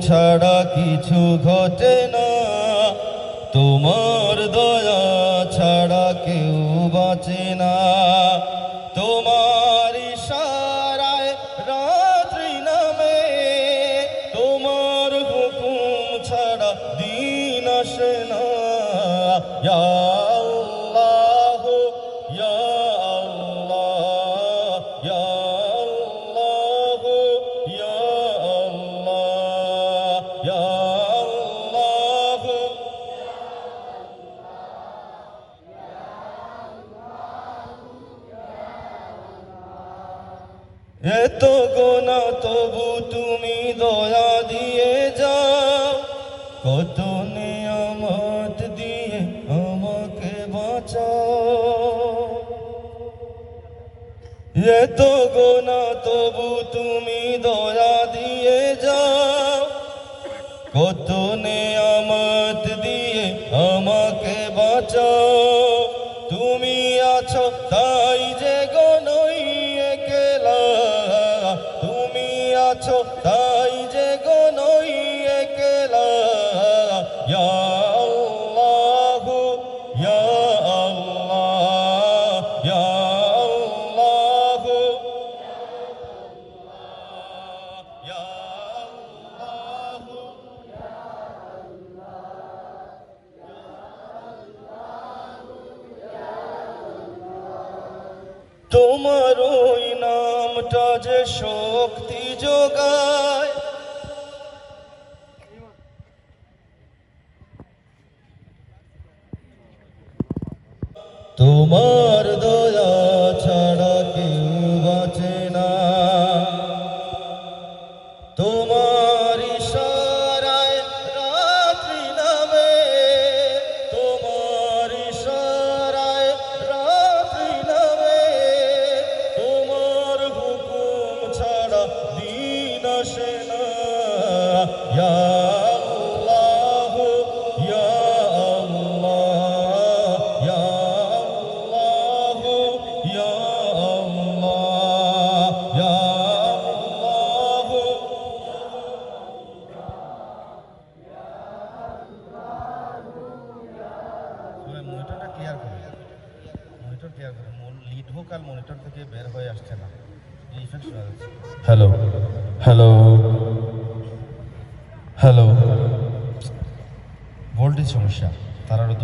ছাড়া কিছু ঘটে না। তোমার দয়া ছাড়া কেউ বাঁচে না। তোমার ইশারায় রাত্রি নামে, তোমার হুকুম ছাড়া দিন আসে না। এত গোনা তবু তুমি দয়া দিয়ে যাও। কত নিয়ামত দিয়ে আমাকে বাঁচাও। এত গোনা তবু তুমি দয়া দিয়ে যাও। কত নেয়ামত দিয়ে আমাকে বাঁচাও। তোমার ওই নামটা যে শক্তি যোগায়। তোমার দয়া ইয়া আল্লাহ মনিটরটা ক্লিয়ার করুন মনিটর ক্লিয়ার করুন লিড হোক আর মনিটর থেকে বের হয়ে আসছে না। হ্যালো হ্যালো হ্যালো ভোল্টেজ সমস্যা তার আরও